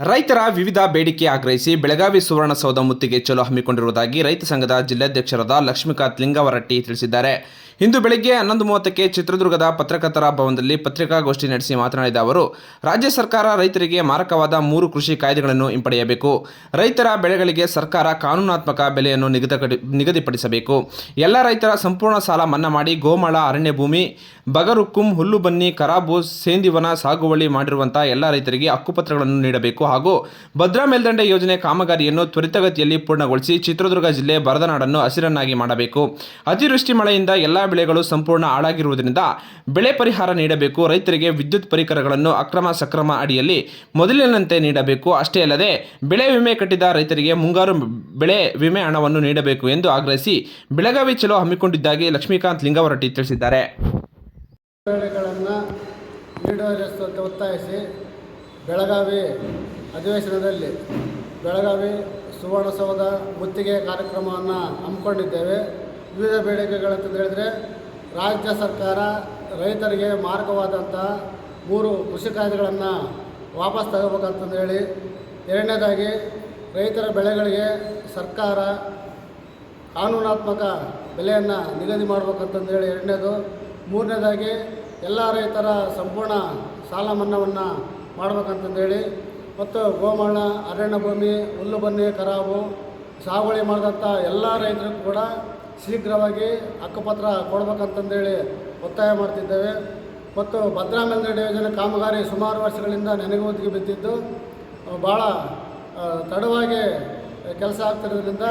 ರೈತರ ವಿವಿಧ ಬೇಡಿಕೆ ಆಗ್ರಹಿಸಿ ಬೆಳಗಾವಿ ಸುವರ್ಣಸೌಧ ಮುತ್ತಿಗೆ ಚಲೋ ಹಮ್ಮಿಕೊಂಡಿರುವುದಾಗಿ ರೈತ ಸಂಘದ ಜಿಲ್ಲಾಧ್ಯಕ್ಷರಾದ ಲಕ್ಷ್ಮೀಕಾಂತ್ ಲಿಂಗವರಟ್ಟಿ ತಿಳಿಸಿದ್ದಾರೆ. ಇಂದು ಬೆಳಗ್ಗೆ ಹನ್ನೊಂದು ಮೂವತ್ತಕ್ಕೆ ಚಿತ್ರದುರ್ಗದ ಪತ್ರಕರ್ತರ ಭವನದಲ್ಲಿ ಪತ್ರಿಕಾಗೋಷ್ಠಿ ನಡೆಸಿ ಮಾತನಾಡಿದ ಅವರು, ರಾಜ್ಯ ಸರ್ಕಾರ ರೈತರಿಗೆ ಮಾರಕವಾದ ಮೂರು ಕೃಷಿ ಕಾಯ್ದೆಗಳನ್ನು ಹಿಂಪಡೆಯಬೇಕು. ರೈತರ ಬೆಳೆಗಳಿಗೆ ಸರ್ಕಾರ ಕಾನೂನಾತ್ಮಕ ಬೆಲೆಯನ್ನು ನಿಗದಿ ನಿಗದಿಪಡಿಸಬೇಕು. ಎಲ್ಲ ರೈತರ ಸಂಪೂರ್ಣ ಸಾಲ ಮನ್ನಾ ಮಾಡಿ ಗೋಮಾಳ, ಅರಣ್ಯ ಭೂಮಿ, ಬಗರುಕ್ಕುಂ, ಹುಲ್ಲು ಬನ್ನಿ, ಕರಾಬು, ಸೇಂದಿವನ, ಸಾಗುವಳಿ ಮಾಡಿರುವಂತಹ ಎಲ್ಲ ರೈತರಿಗೆ ಹಕ್ಕುಪತ್ರಗಳನ್ನು ನೀಡಬೇಕು ಹಾಗೂ ಭದ್ರಾ ಮೇಲ್ದಂಡೆ ಯೋಜನೆ ಕಾಮಗಾರಿಯನ್ನು ತ್ವರಿತಗತಿಯಲ್ಲಿ ಪೂರ್ಣಗೊಳಿಸಿ ಚಿತ್ರದುರ್ಗ ಜಿಲ್ಲೆ ಬರದನಾಡನ್ನು ಹಸಿರನ್ನಾಗಿ ಮಾಡಬೇಕು. ಅತಿವೃಷ್ಟಿ ಮಳೆಯಿಂದ ಎಲ್ಲ ಬೆಳೆಗಳು ಸಂಪೂರ್ಣ ಹಾಳಾಗಿರುವುದರಿಂದ ಬೆಳೆ ಪರಿಹಾರ ನೀಡಬೇಕು, ರೈತರಿಗೆ ವಿದ್ಯುತ್ ಪರಿಕರಗಳನ್ನು ಅಕ್ರಮ ಸಕ್ರಮ ಅಡಿಯಲ್ಲಿ ಮೊದಲಿನಂತೆ ನೀಡಬೇಕು. ಅಷ್ಟೇ ಅಲ್ಲದೆ, ಬೆಳೆ ವಿಮೆ ಕಟ್ಟಿದ ರೈತರಿಗೆ ಮುಂಗಾರು ಬೆಳೆ ವಿಮೆ ಹಣವನ್ನು ನೀಡಬೇಕು ಎಂದು ಆಗ್ರಹಿಸಿ ಬೆಳಗಾವಿ ಚಲೋ ಹಮ್ಮಿಕೊಂಡಿದ್ದಾಗಿ ಲಕ್ಷ್ಮೀಕಾಂತ್ ಲಿಂಗವರಟ್ಟಿ ತಿಳಿಸಿದ್ದಾರೆ. ಒತ್ತಾಯಿಸಿ ಬೆಳಗಾವಿ ಅಧಿವೇಶನದಲ್ಲಿ ಬೆಳಗಾವಿ ಸುವರ್ಣಸೌಧ ಮುತ್ತಿಗೆ ಕಾರ್ಯಕ್ರಮವನ್ನು ಹಮ್ಮಿಕೊಂಡಿದ್ದೇವೆ. ವಿವಿಧ ಬೇಡಿಕೆಗಳಂತ ಹೇಳಿದರೆ, ರಾಜ್ಯ ಸರ್ಕಾರ ರೈತರಿಗೆ ಮಾರಕವಾದಂಥ ಮೂರು ಕೃಷಿ ಕಾಯ್ದೆಗಳನ್ನು ವಾಪಸ್ ತಗೋಬೇಕಂತಂದು ಹೇಳಿ, ಎರಡನೇದಾಗಿ ರೈತರ ಬೆಳೆಗಳಿಗೆ ಸರ್ಕಾರ ಕಾನೂನಾತ್ಮಕ ಬೆಲೆಯನ್ನು ನಿಗದಿ ಮಾಡ್ಬೇಕಂತಂದೇಳಿ ಎರಡನೇದು. ಮೂರನೇದಾಗಿ ಎಲ್ಲ ರೈತರ ಸಂಪೂರ್ಣ ಸಾಲ ಮನ್ನಾವನ್ನು ಮಾಡ್ಬೇಕಂತಂದೇಳಿ ಮತ್ತು ಗೋಮಣ್ಣ ಅರಣ್ಯ ಭೂಮಿ, ಹುಲ್ಲು ಬನ್ನಿ ಕರಾವು ಸಾಗುವಳಿ ಮಾಡಿದಂಥ ಎಲ್ಲ ರೈತರಿಗೂ ಕೂಡ ಶೀಘ್ರವಾಗಿ ಹಕ್ಕುಪತ್ರ ಕೊಡಬೇಕಂತಂದೇಳಿ ಒತ್ತಾಯ ಮಾಡ್ತಿದ್ದೇವೆ. ಮತ್ತು ಭದ್ರಾ ಮೇಲ್ದಂಡೆ ಯೋಜನೆ ಕಾಮಗಾರಿ ಸುಮಾರು ವರ್ಷಗಳಿಂದ ನೆನೆಗುದಿಗೆ ಬಿದ್ದಿದ್ದು ಭಾಳ ತಡವಾಗಿ ಕೆಲಸ ಆಗ್ತಿರೋದ್ರಿಂದ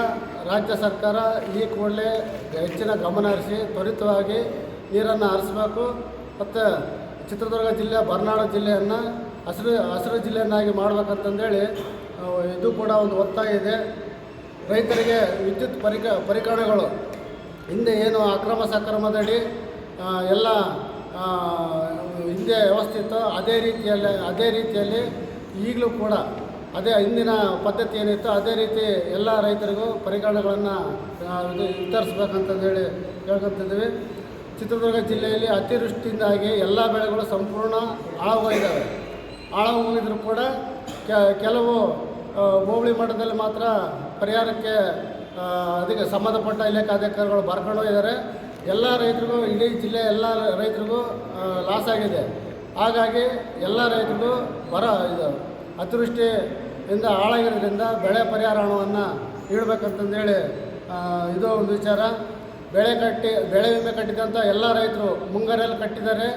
ರಾಜ್ಯ ಸರ್ಕಾರ ಈ ಕೂಡಲೇ ಹೆಚ್ಚಿನ ಗಮನ ಹರಿಸಿ ತ್ವರಿತವಾಗಿ ನೀರನ್ನು ಹರಿಸಬೇಕು. ಮತ್ತು ಚಿತ್ರದುರ್ಗ ಜಿಲ್ಲೆ, ಬರ್ನಾಡು ಜಿಲ್ಲೆಯನ್ನು ಹಸಿರು ಹಸಿರು ಜಿಲ್ಲೆಯನ್ನಾಗಿ ಮಾಡಬೇಕಂತಂದೇಳಿ ಇದು ಕೂಡ ಒಂದು ಒತ್ತಾಯ ಇದೆ. ರೈತರಿಗೆ ವಿದ್ಯುತ್ ಪರಿಕ ಪರಿಕರಣಗಳು ಹಿಂದೆ ಏನು ಅಕ್ರಮ ಸಕ್ರಮದಡಿ ಎಲ್ಲ ಹಿಂದೆ ವ್ಯವಸ್ಥೆ ಇತ್ತು ಅದೇ ರೀತಿಯಲ್ಲಿ ಅದೇ ರೀತಿಯಲ್ಲಿ ಈಗಲೂ ಕೂಡ ಅದೇ ಹಿಂದಿನ ಪದ್ಧತಿ ಏನಿತ್ತು ಅದೇ ರೀತಿ ಎಲ್ಲ ರೈತರಿಗೂ ಪರಿಕರಣಗಳನ್ನು ಇದು ವಿತರಿಸ್ಬೇಕಂತಂದೇಳಿ ಹೇಳ್ಕೊಂತಿದ್ದೀವಿ. ಚಿತ್ರದುರ್ಗ ಜಿಲ್ಲೆಯಲ್ಲಿ ಅತಿವೃಷ್ಟಿಯಿಂದಾಗಿ ಎಲ್ಲ ಬೆಳೆಗಳು ಸಂಪೂರ್ಣ ಹಾಳಾಗೋಗಿದ್ದಾವೆ. ಹಾಳಾಗೋಗಿದ್ರು ಕೂಡ ಕೆಲವು ಹೋಬಳಿ ಮಟ್ಟದಲ್ಲಿ ಮಾತ್ರ ಪರಿಹಾರಕ್ಕೆ ಅದಕ್ಕೆ ಸಂಬಂಧಪಟ್ಟ ಇಲಾಖೆ ಅಧಿಕಾರಿಗಳು ಬರ್ಕೊಂಡು ಹೋಗಿದ್ದಾರೆ. ಎಲ್ಲ ರೈತರಿಗೂ, ಇಡೀ ಜಿಲ್ಲೆ ಎಲ್ಲ ರೈತರಿಗೂ ಲಾಸ್ ಆಗಿದೆ. ಹಾಗಾಗಿ ಎಲ್ಲ ರೈತರಿಗೂ ಬರ, ಇದು ಅತಿವೃಷ್ಟಿಯಿಂದ ಹಾಳಾಗಿರೋದ್ರಿಂದ ಬೆಳೆ ಪರಿಹಾರ ಹಣವನ್ನು ನೀಡಬೇಕಂತಂದೇಳಿ ಇದು ಒಂದು ವಿಚಾರ. ಬೆಳೆ ಕಟ್ಟಿ, ಬೆಳೆ ವಿಮೆ ಕಟ್ಟಿದಂಥ ಎಲ್ಲ ರೈತರು ಮುಂಗಾರಲ್ಲಿ ಕಟ್ಟಿದ್ದಾರೆ.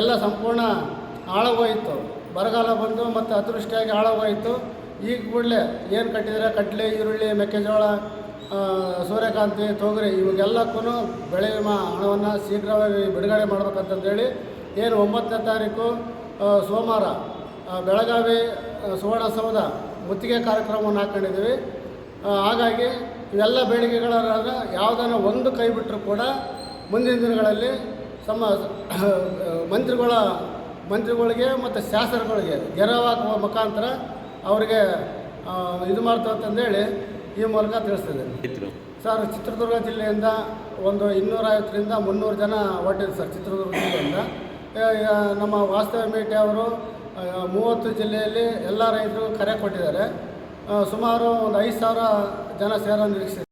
ಎಲ್ಲ ಸಂಪೂರ್ಣ ಹಾಳಾಗೋಯಿತು ಬರಗಾಲ ಬಂದು ಮತ್ತು ಅತಿವೃಷ್ಟಿಯಾಗಿ ಹಾಳಾಗೋಯಿತು ಈಗ ಕೂಡಲೇ ಏನು ಕಟ್ಟಿದರೆ ಕಡಲೆ ಈರುಳ್ಳಿ, ಮೆಕ್ಕೆಜೋಳ ಸೂರ್ಯಕಾಂತಿ, ತೊಗರಿ ಇವಾಗೆಲ್ಲಕ್ಕೂ ಬೆಳೆ ವಿಮಾ ಹಣವನ್ನು ಶೀಘ್ರವಾಗಿ ಬಿಡುಗಡೆ ಮಾಡ್ಬೇಕಂತಂದೇಳಿ ಏನು ಒಂಬತ್ತನೇ ತಾರೀಕು ಸೋಮವಾರ ಬೆಳಗಾವಿ ಸುವರ್ಣಸೌಧ ಮುತ್ತಿಗೆ ಕಾರ್ಯಕ್ರಮವನ್ನು ಹಾಕ್ಕೊಂಡಿದ್ದೀವಿ ಹಾಗಾಗಿ ಇವೆಲ್ಲ ಬೇಡಿಕೆಗಳಾದ ಯಾವುದನ್ನು ಒಂದು ಕೈ ಬಿಟ್ಟರೂ ಕೂಡ ಮುಂದಿನ ದಿನಗಳಲ್ಲಿ ಸಮ ಮಂತ್ರಿಗಳ, ಮಂತ್ರಿಗಳಿಗೆ ಮತ್ತು ಶಾಸಕರಿಗೆ ಗೆರವಾಗುವ ಮುಖಾಂತರ ಅವರಿಗೆ ಇದು ಮಾಡ್ತಾ ಅಂತಂದೇಳಿ ಈ ಮೂಲಕ ತಿಳಿಸ್ತಿದ್ದೇನೆ ಸರ್ ಚಿತ್ರದುರ್ಗ ಜಿಲ್ಲೆಯಿಂದ ಒಂದು ಇನ್ನೂರೈವತ್ತರಿಂದ ಮುನ್ನೂರು ಜನ ಹೊಟ್ಟಿದ್ರು ಸರ್ ಚಿತ್ರದುರ್ಗ ಜಿಲ್ಲೆಯಿಂದ. ನಮ್ಮ ವಾಸ್ತವ ಮೇಟಿ ಅವರು ಮೂವತ್ತು ಜಿಲ್ಲೆಯಲ್ಲಿ ಎಲ್ಲ ರೈತರು ಕರೆ ಕೊಟ್ಟಿದ್ದಾರೆ. ಸುಮಾರು ಒಂದು ಐದು ಸಾವಿರ ಜನ ಸೇರ ನಿರೀಕ್ಷೆ